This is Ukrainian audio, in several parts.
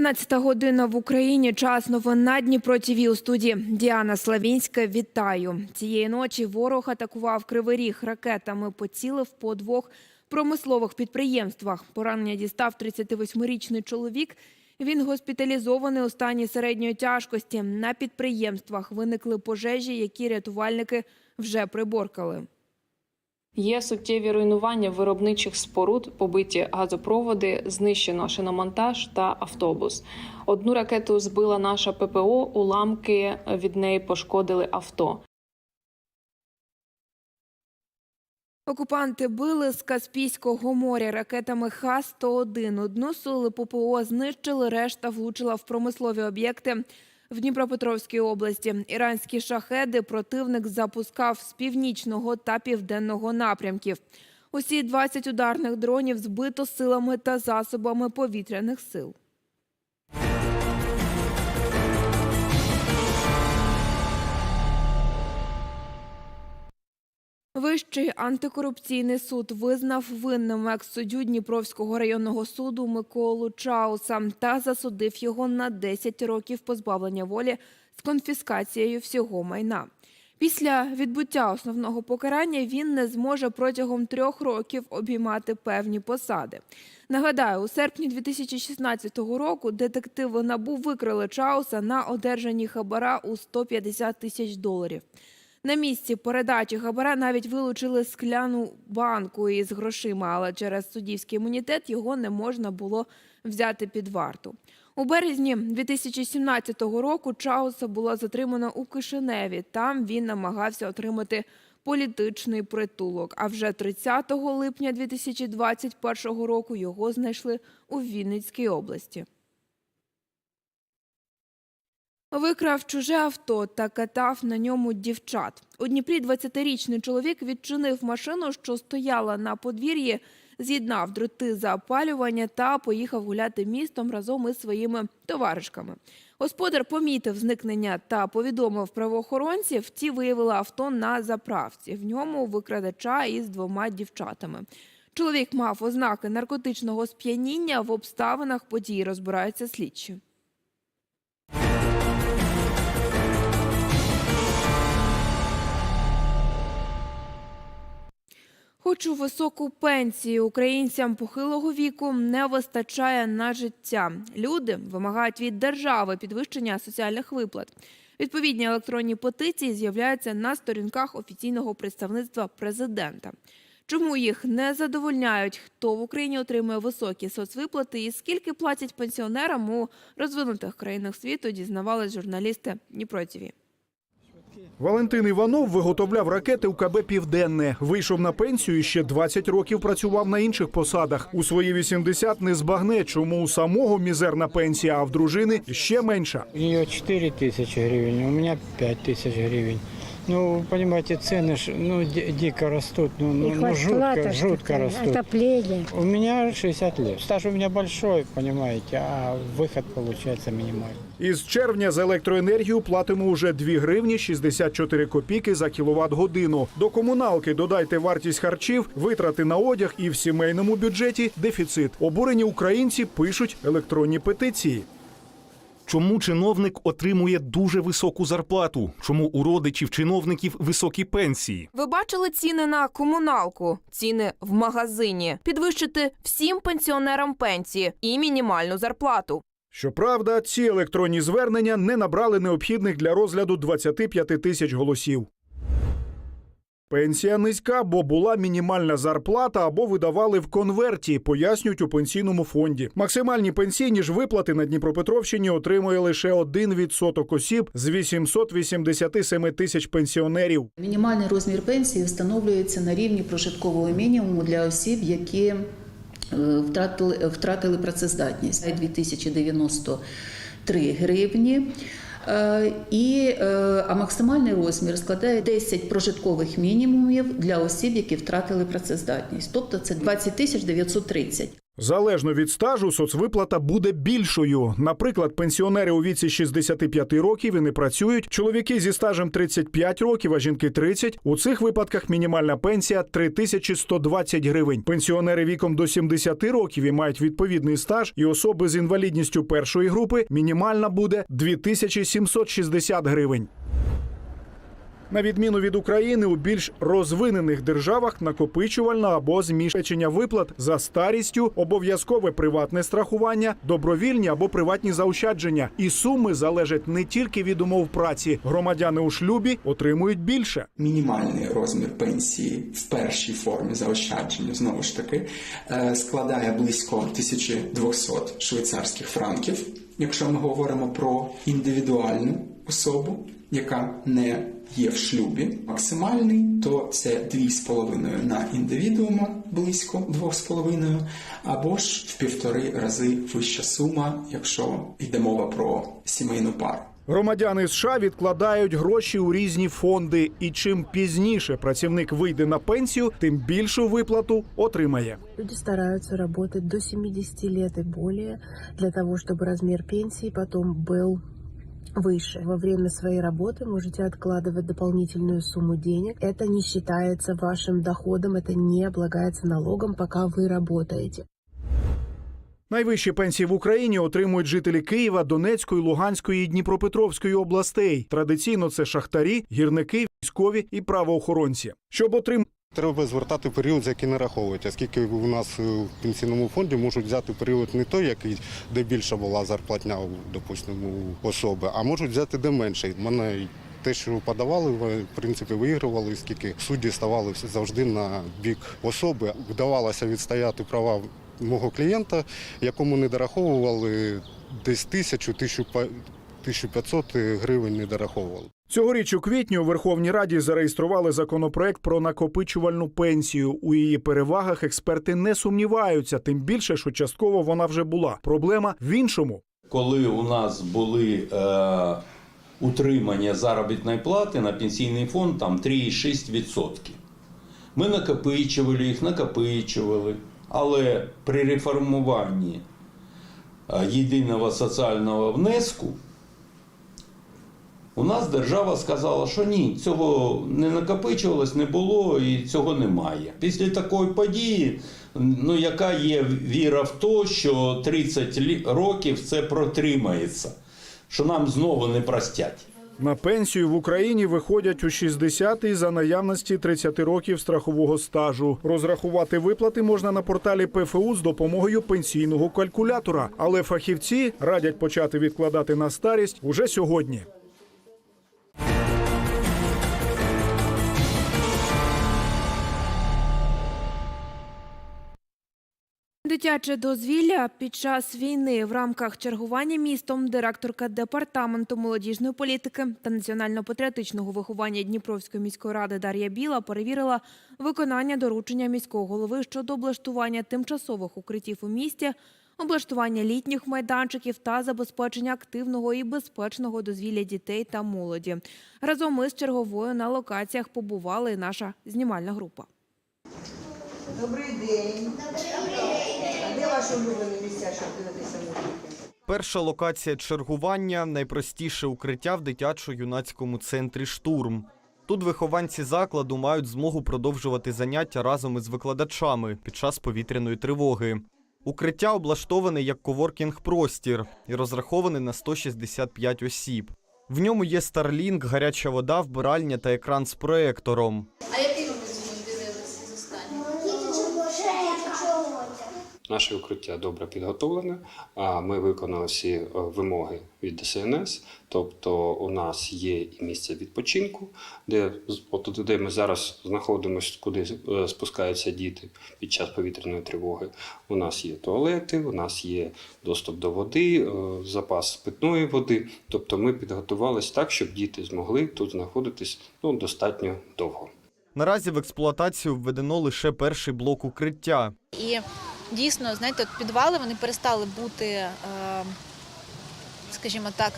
12 година в Україні. Час новин на Дніпро у студії. Діана Славінська. Вітаю. Цієї ночі ворог атакував Кривий Ріг ракетами. Поцілив по двох промислових підприємствах. Поранення дістав 38-річний чоловік. Він госпіталізований у стані середньої тяжкості. На підприємствах виникли пожежі, які рятувальники вже приборкали. Є суттєві руйнування виробничих споруд, побиті газопроводи, знищено шиномонтаж та автобус. Одну ракету збила наша ППО, уламки від неї пошкодили авто. Окупанти били з Каспійського моря ракетами Х-101. Одну сили ППО знищили, решта влучила в промислові об'єкти в Дніпропетровській області. Іранські шахеди противник запускав з північного та південного напрямків. Усі 20 ударних дронів збито силами та засобами повітряних сил. Вищий антикорупційний суд визнав винним екс-суддю Дніпровського районного суду Миколу Чауса та засудив його на 10 років позбавлення волі з конфіскацією всього майна. Після відбуття основного покарання він не зможе протягом трьох років обіймати певні посади. Нагадаю, у серпні 2016 року детективи НАБУ викрили Чауса на одержанні хабара у 150 тисяч доларів. На місці передачі хабара навіть вилучили скляну банку із грошима, але через суддівський імунітет його не можна було взяти під варту. У березні 2017 року Чауса було затримано у Кишиневі. Там він намагався отримати політичний притулок. А вже 30 липня 2021 року його знайшли у Вінницькій області. Викрав чуже авто та катав на ньому дівчат. У Дніпрі 20-річний чоловік відчинив машину, що стояла на подвір'ї, з'єднав дроти за опалювання та поїхав гуляти містом разом із своїми товаришками. Господар помітив зникнення та повідомив правоохоронців. Ті виявили авто на заправці. В ньому викрадача із двома дівчатами. Чоловік мав ознаки наркотичного сп'яніння. В обставинах події розбираються слідчі. Хочу високу пенсію. Українцям похилого віку не вистачає на життя. Люди вимагають від держави підвищення соціальних виплат. Відповідні електронні петиції з'являються на сторінках офіційного представництва президента. Чому їх не задовольняють? Хто в Україні отримує високі соцвиплати і скільки платять пенсіонерам у розвинутих країнах світу? Дізнавались журналісти Дніпро. Валентин Іванов виготовляв ракети у КБ Південне. Вийшов на пенсію і ще 20 років працював на інших посадах. У свої 80 не збагне, чому у самого мізерна пенсія, а в дружини ще менша. У нього 4 тисячі гривень, у мене 5 тисяч гривен. Ну, вы понимаете, цены ж, ну, ди- дико растут, ну, ну, И ну, жутко, квартплата, жутко что-то, растут. отопление. У меня 60 лет. Стаж у меня большой, понимаете, а выход получается минимальный. Із червня за електроенергію платимо уже 2 гривні 64 копійки за кіловат годину. До комуналки додайте вартість харчів, витрати на одяг і в сімейному бюджеті дефіцит. Обурені українці пишуть електронні петиції. Чому чиновник отримує дуже високу зарплату? Чому у родичів чиновників високі пенсії? Ви бачили ціни на комуналку, ціни в магазині, підвищити всім пенсіонерам пенсії і мінімальну зарплату. Щоправда, ці електронні звернення не набрали необхідних для розгляду 25 тисяч голосів. Пенсія низька, бо була мінімальна зарплата або видавали в конверті, пояснюють у пенсійному фонді. Максимальні пенсійні ж виплати на Дніпропетровщині отримує лише 1% осіб з 887 тисяч пенсіонерів. Мінімальний розмір пенсії встановлюється на рівні прожиткового мінімуму для осіб, які е, втратили, втратили працездатність 2093 гривні. Е, І, е, а максимальний розмір складає 10 прожиткових мінімумів для осіб, які втратили працездатність, тобто це 20 тисяч 930. Залежно від стажу, соцвиплата буде більшою. Наприклад, пенсіонери у віці 65 років і не працюють, чоловіки зі стажем 35 років, а жінки 30. У цих випадках мінімальна пенсія 3120 гривень. Пенсіонери віком до 70 років і мають відповідний стаж, і особи з інвалідністю першої групи мінімальна буде 2760 гривень. На відміну від України, у більш розвинених державах накопичувальна або змішечення виплат за старістю, обов'язкове приватне страхування, добровільні або приватні заощадження. І суми залежать не тільки від умов праці. Громадяни у шлюбі отримують більше. Мінімальний розмір пенсії в першій формі заощадження знову ж таки е, складає близько 1200 швейцарських франків. Якщо ми говоримо про індивідуальну особу, яка не є в шлюбі, максимальний то це 2,5 на індивідуума, близько 2,5, або ж в півтори рази вища сума, якщо йде мова про сімейну пару. Громадяни США відкладають гроші у різні фонди, і чим пізніше працівник вийде на пенсію, тим більшу виплату отримає. Люди стараются работать до 70 лет и более для того, чтобы размер пенсии потом был выше. Во время своей работы можете откладывать дополнительную сумму денег. Это не считается вашим доходом, это не облагается налогом, пока вы работаете. Найвищі пенсії в Україні отримують жителі Києва, Донецької, Луганської і Дніпропетровської областей. Традиційно це шахтарі, гірники, військові і правоохоронці. Щоб отримати Треба звертати період, за який нараховують, оскільки у нас е, в пенсійному фонді можуть взяти період не той, який де більша була зарплатня, допустимо, у особи, а можуть взяти де менше. Мене те, що подавали, в принципі, виігрували, оскільки судді ставали завжди на бік особи. Вдавалося відстояти права мого клієнта, якому не дораховували десь тисячу, тисячу 1500 гривень не дораховували. Цьогоріч у квітні у Верховній Раді зареєстрували законопроект про накопичувальну пенсію. У її перевагах експерти не сумніваються, тим більше, що частково вона вже була. Проблема в іншому. коли у нас були е, утримання заробітної плати на пенсійний фонд там 3,6%. Ми накопичували їх, накопичували, але при реформуванні е, єдиного соціального внеску у нас держава сказала, що ні, цього не накопичувалось, не було і цього немає. Після такої події, ну яка є віра в те, що 30 лі- років це протримається, що нам знову не простять. На пенсію в Україні виходять у 60-й за наявності 30 років страхового стажу. Розрахувати виплати можна на порталі ПФУ з допомогою пенсійного калькулятора, але фахівці радять почати відкладати на старість уже сьогодні. Дитяче дозвілля під час війни в рамках чергування містом директорка департаменту молодіжної політики та національно-патріотичного виховання Дніпровської міської ради Дар'я Біла перевірила виконання доручення міського голови щодо облаштування тимчасових укриттів у місті, облаштування літніх майданчиків та забезпечення активного і безпечного дозвілля дітей та молоді. Разом із черговою на локаціях побувала і наша знімальна група. Добрий день. А де ваші улюблені місця, щоб дивитися мультики? Перша локація чергування найпростіше укриття в дитячо-юнацькому центрі Штурм. Тут вихованці закладу мають змогу продовжувати заняття разом із викладачами під час повітряної тривоги. Укриття облаштоване як коворкінг-простір і розраховане на 165 осіб. В ньому є Starlink, гаряча вода, вбиральня та екран з проектором. А який ви мультфільм дивилися з останнього? Наше укриття добре підготовлене. а Ми виконали всі е, вимоги від ДСНС. Тобто, у нас є і місце відпочинку, де от де ми зараз знаходимося, куди е, спускаються діти під час повітряної тривоги. У нас є туалети, у нас є доступ до води, е, запас питної води. Тобто, ми підготувалися так, щоб діти змогли тут знаходитись ну, достатньо довго. Наразі в експлуатацію введено лише перший блок укриття. І дійсно, знаєте, от підвали вони перестали бути, е, скажімо так,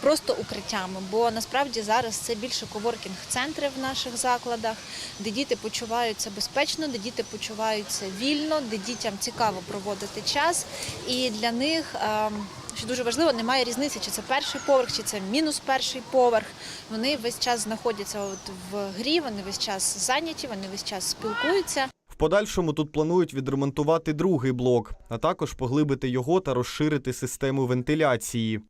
просто укриттями. Бо насправді зараз це більше коворкінг-центри в наших закладах, де діти почуваються безпечно, де діти почуваються вільно, де дітям цікаво проводити час. І для них, ем, що дуже важливо, немає різниці, чи це перший поверх, чи це мінус перший поверх. Вони весь час знаходяться от в грі, вони весь час зайняті, вони весь час спілкуються. Подальшому тут планують відремонтувати другий блок, а також поглибити його та розширити систему вентиляції.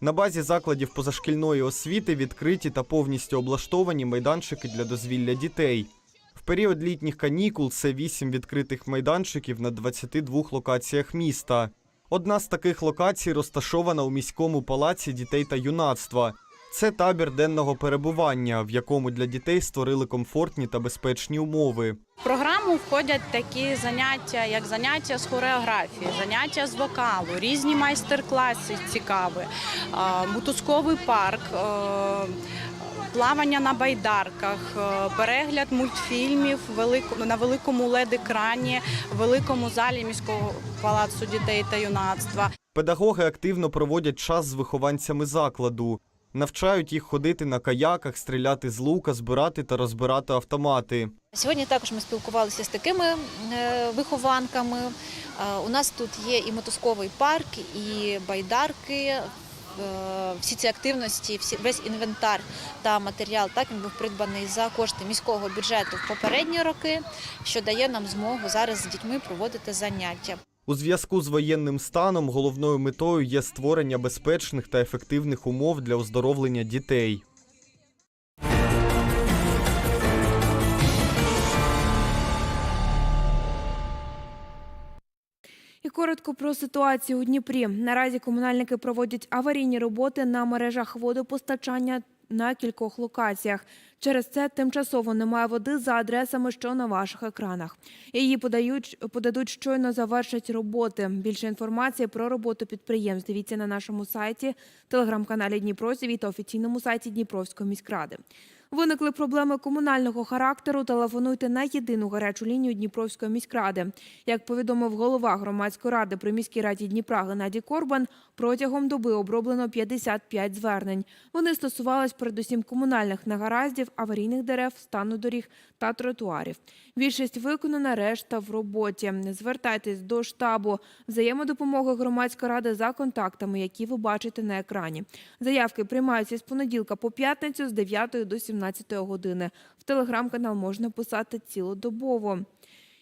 На базі закладів позашкільної освіти відкриті та повністю облаштовані майданчики для дозвілля дітей. В період літніх канікул це вісім відкритих майданчиків на 22 локаціях міста. Одна з таких локацій розташована у міському палаці дітей та юнацтва. Це табір денного перебування, в якому для дітей створили комфортні та безпечні умови. В програму входять такі заняття, як заняття з хореографії, заняття з вокалу, різні майстер-класи цікаві, мотузковий парк, плавання на байдарках, перегляд мультфільмів на великому лед-екрані, великому залі міського палацу дітей та юнацтва. Педагоги активно проводять час з вихованцями закладу, навчають їх ходити на каяках, стріляти з лука, збирати та розбирати автомати. Сьогодні також ми спілкувалися з такими е, вихованками. Е, У нас тут є і мотузковий парк, і байдарки. Е, Всі ці активності, всі весь інвентар та матеріал так він був придбаний за кошти міського бюджету в попередні роки, що дає нам змогу зараз з дітьми проводити заняття. У зв'язку з воєнним станом головною метою є створення безпечних та ефективних умов для оздоровлення дітей. І коротко про ситуацію у Дніпрі. Наразі комунальники проводять аварійні роботи на мережах водопостачання на кількох локаціях. Через це тимчасово немає води за адресами, що на ваших екранах. Її подають подадуть щойно завершать роботи. Більше інформації про роботу підприємств дивіться на нашому сайті, телеграм-каналі Дніпро та офіційному сайті Дніпровської міськради. Виникли проблеми комунального характеру. Телефонуйте на єдину гарячу лінію Дніпровської міськради. Як повідомив голова громадської ради при міській раді Дніпра Геннадій Корбан, протягом доби оброблено 55 звернень. Вони стосувались передусім комунальних негараздів, аварійних дерев, стану доріг та тротуарів. Більшість виконана, решта в роботі. Звертайтесь до штабу взаємодопомоги громадської ради за контактами, які ви бачите на екрані. Заявки приймаються з понеділка по п'ятницю з 9 до 17 години. В телеграм-канал можна писати цілодобово.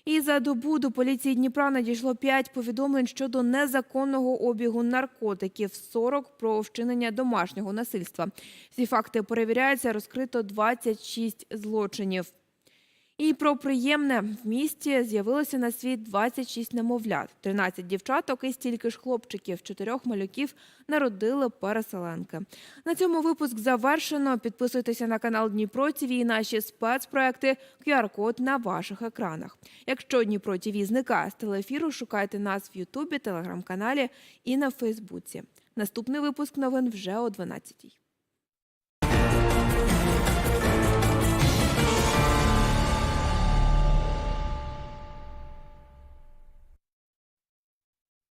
І за добу до поліції Дніпра надійшло 5 повідомлень щодо незаконного обігу наркотиків, 40 про вчинення домашнього насильства. Ці факти перевіряються, розкрито 26 злочинів. І про приємне в місті з'явилося на світ 26 немовлят, 13 дівчаток і стільки ж хлопчиків, чотирьох малюків народили переселенки. На цьому випуск завершено. Підписуйтеся на канал Дніпро ТВ і наші спецпроекти. QR-код на ваших екранах. Якщо Дніпро ТВ зникає з телеефіру, шукайте нас в Ютубі, телеграм-каналі і на Фейсбуці. Наступний випуск новин вже о 12-й.